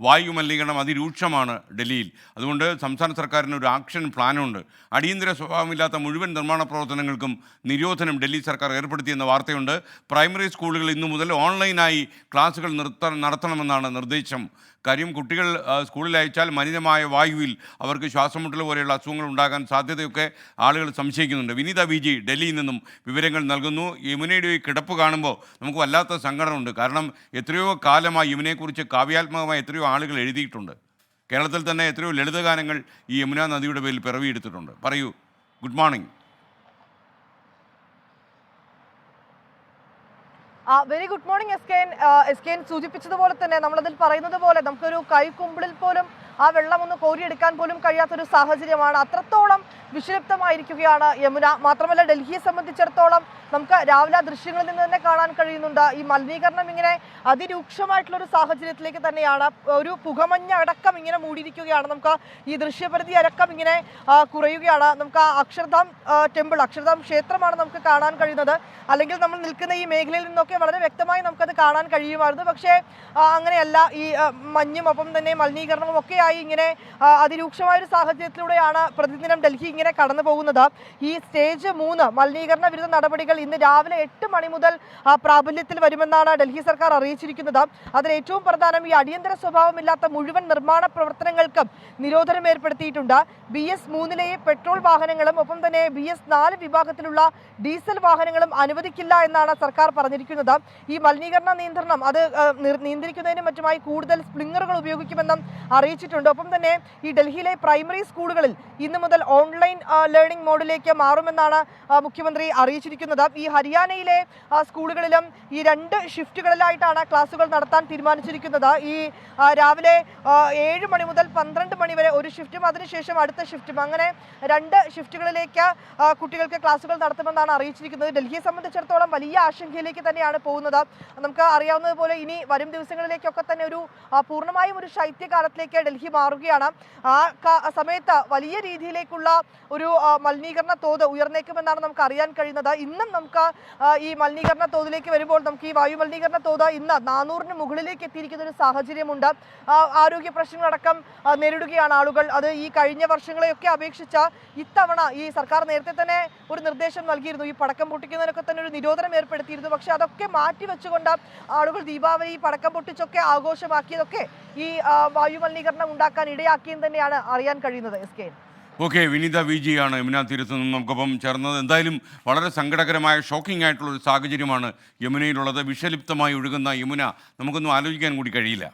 വായു മലിനീകരണം അതിരൂക്ഷമാണ് ഡൽഹിയിൽ. അതുകൊണ്ട് സംസ്ഥാന സർക്കാരിന് ഒരു ആക്ഷൻ പ്ലാനുണ്ട് അടിയന്തര സ്വഭാവമില്ലാത്ത മുഴുവൻ നിർമ്മാണ പ്രവർത്തനങ്ങൾക്കും നിരോധനം ഡൽഹി സർക്കാർ ഏർപ്പെടുത്തിയെന്ന വാർത്തയുണ്ട്. പ്രൈമറി സ്കൂളുകൾ ഇന്നു മുതൽ ഓൺലൈനായി ക്ലാസുകൾ നിർത്ത നടത്തണമെന്നാണ് നിർദ്ദേശം. കാര്യം കുട്ടികൾ സ്കൂളിൽ അയച്ചാൽ മലിനമായ വായുവിൽ അവർക്ക് ശ്വാസമുട്ടൽ പോലെയുള്ള അസുഖങ്ങൾ ഉണ്ടാകാൻ സാധ്യതയൊക്കെ ആളുകൾ സംശയിക്കുന്നുണ്ട്. വിനിത വി ജി ഡൽഹിയിൽ നിന്നും വിവരങ്ങൾ നൽകുന്നു. യമുനയുടെ ഈ കിടപ്പ് കാണുമ്പോൾ നമുക്ക് വല്ലാത്ത സങ്കടമുണ്ട്. കാരണം എത്രയോ കാലമായി യമുനയെക്കുറിച്ച് കാവ്യാത്മകമായി എത്രയോ ആളുകൾ എഴുതിയിട്ടുണ്ട്. കേരളത്തിൽ തന്നെ എത്രയോ ലളിതഗാനങ്ങൾ ഈ യമുന നദിയുടെ പേരിൽ പിറവിയെടുത്തിട്ടുണ്ട്. പറയൂ good morning. Very good morning S K S K സൂചിപ്പിച്ചതുപോലെ തന്നെ നമ്മളതിൽ പറയുന്നത് പോലെ നമുക്കൊരു കൈക്കുമ്പിളിൽ പോലും ആ വെള്ളം ഒന്ന് കോരിയെടുക്കാൻ പോലും കഴിയാത്തൊരു സാഹചര്യമാണ്. അത്രത്തോളം വിഷലിപ്തമായിരിക്കുകയാണ് യമുന. മാത്രമല്ല ഡൽഹിയെ സംബന്ധിച്ചിടത്തോളം നമുക്ക് രാവിലെ ദൃശ്യങ്ങളിൽ നിന്ന് തന്നെ കാണാൻ കഴിയുന്നുണ്ട്. ഈ മലിനീകരണം ഇങ്ങനെ അതിരൂക്ഷമായിട്ടുള്ള ഒരു സാഹചര്യത്തിലേക്ക് തന്നെയാണ് ഒരു പുകമഞ്ഞ അടക്കം ഇങ്ങനെ മൂടിയിരിക്കുകയാണ്. നമുക്ക് ഈ ദൃശ്യപരിധി അടക്കം ഇങ്ങനെ കുറയുകയാണ്. നമുക്ക് ആ അക്ഷർധാം ടെമ്പിൾ അക്ഷർധാം ക്ഷേത്രമാണ് നമുക്ക് കാണാൻ കഴിയുന്നത്. അല്ലെങ്കിൽ നമ്മൾ നിൽക്കുന്ന ഈ മേഖലയിൽ നിന്നൊക്കെ വളരെ വ്യക്തമായി നമുക്കത് കാണാൻ കഴിയുമായിരുന്നു. പക്ഷേ അങ്ങനെയല്ല. ഈ മഞ്ഞും ഒപ്പം തന്നെ മലിനീകരണവും ഒക്കെയായി ഇങ്ങനെ അതിരൂക്ഷമായ ഒരു സാഹചര്യത്തിലൂടെയാണ് പ്രതിദിനം ഡൽഹി ഇങ്ങനെ കടന്നു പോകുന്നത് ഈ സ്റ്റേജ് മൂന്ന് മലിനീകരണ വിരുദ്ധ നടപടികൾ ഇന്ന് രാവിലെ എട്ട് മണി മുതൽ പ്രാബല്യത്തിൽ വരുമെന്നാണ് ഡൽഹി സർക്കാർ അറിയിച്ചിരിക്കുന്നത്. അതിൽ ഏറ്റവും പ്രധാനം ഈ അടിയന്തര സ്വഭാവമില്ലാത്ത മുഴുവൻ നിർമ്മാണ പ്രവർത്തനങ്ങൾക്കും നിരോധനം ഏർപ്പെടുത്തിയിട്ടുണ്ട്. ബി എസ് മൂന്നിലെയും പെട്രോൾ വാഹനങ്ങളും ഒപ്പം തന്നെ ബി എസ് നാല് വിഭാഗത്തിലുള്ള ഡീസൽ വാഹനങ്ങളും അനുവദിക്കില്ല എന്നാണ് സർക്കാർ പറഞ്ഞിരിക്കുന്നത്. ഈ മലിനീകരണ നിയന്ത്രണം അത് നിയന്ത്രിക്കുന്നതിനും മറ്റുമായി കൂടുതൽ സ്പ്ലിംഗറുകൾ ഉപയോഗിക്കുമെന്നും അറിയിച്ചിട്ടുണ്ട്. ഒപ്പം തന്നെ ഈ ഡൽഹിയിലെ പ്രൈമറി സ്കൂളുകളിൽ ഇന്നു മുതൽ ഓൺലൈൻ ലേണിംഗ് മോഡിലേക്ക് മാറുമെന്നാണ് മുഖ്യമന്ത്രി അറിയിച്ചിരിക്കുന്നത്. ഈ ഹരിയാനയിലെ സ്കൂളുകളിലും ഈ രണ്ട് ഷിഫ്റ്റുകളിലായിട്ടാണ് ക്ലാസുകൾ നടത്താൻ തീരുമാനിച്ചിരിക്കുന്നത്. ഈ രാവിലെ ഏഴ് മണി മുതൽ പന്ത്രണ്ട് മണി വരെ ഒരു ഷിഫ്റ്റും അതിനുശേഷം അടുത്ത ഷിഫ്റ്റും. അങ്ങനെ രണ്ട് ഷിഫ്റ്റുകളിലേക്ക് കുട്ടികൾക്ക് ക്ലാസുകൾ നടത്തുമെന്നാണ് അറിയിച്ചിരിക്കുന്നത്. ഡൽഹിയെ സംബന്ധിച്ചിടത്തോളം വലിയ ആശങ്കയിലേക്ക് തന്നെയാണ് പോകുന്നത്. നമുക്ക് അറിയാവുന്നതുപോലെ ഇനി വരും ദിവസങ്ങളിലേക്കൊക്കെ തന്നെ ഒരു പൂർണമായും ഒരു ശൈത്യകാലത്തിലേക്ക് ഡൽഹി മാറുകയാണ്. ആ സമയത്ത് വലിയ രീതിയിലേക്കുള്ള ഒരു മലിനീകരണ തോത് ഉയർന്നേക്കുമെന്നാണ് നമുക്ക് അറിയാൻ കഴിയുന്നത്. ഇന്നും നമുക്ക് ഈ മലിനീകരണ തോതിലേക്ക് വരുമ്പോൾ നമുക്ക് ഈ വായു മലിനീകരണ തോത് ഇന്ന് നാനൂറിന് മുകളിലേക്ക് എത്തിയിരിക്കുന്ന ഒരു സാഹചര്യമുണ്ട്. ആരോഗ്യ പ്രശ്നങ്ങളടക്കം നേരിടുകയാണ് ആളുകൾ. അത് ഈ കഴിഞ്ഞ വർഷങ്ങളെയൊക്കെ അപേക്ഷിച്ച് ഇത്തവണ ഈ സർക്കാർ നേരത്തെ തന്നെ ഒരു നിർദ്ദേശം നൽകിയിരുന്നു. ഈ പടക്കം പൊട്ടിക്കുന്നതിനൊക്കെ തന്നെ ഒരു നിരോധനം ഏർപ്പെടുത്തിയിരുന്നു. പക്ഷെ അതൊക്കെ മാറ്റി വെച്ചുകൊണ്ട് ആളുകൾ ദീപാവലി പടക്കം പൊട്ടിച്ചൊക്കെ ആഘോഷമാക്കിയതൊക്കെ ഈ വായുമലിനീകരണം ഉണ്ടാക്കാൻ ഇടയാക്കിയെന്ന് തന്നെയാണ് അറിയാൻ കഴിയുന്നത് S K okay Vineetha V G ആണ് യമുന തീരത്ത് നിന്നും നമുക്കൊപ്പം ചേർന്നത്. എന്തായാലും വളരെ സങ്കടകരമായ ഷോക്കിംഗ് ആയിട്ടുള്ള ഒരു സാഹചര്യമാണ് യമുനയിലുള്ളത്. വിഷലിപ്തമായി ഒഴുകുന്ന യമുന നമുക്കൊന്നും ആലോചിക്കാൻ കൂടി കഴിയില്ല.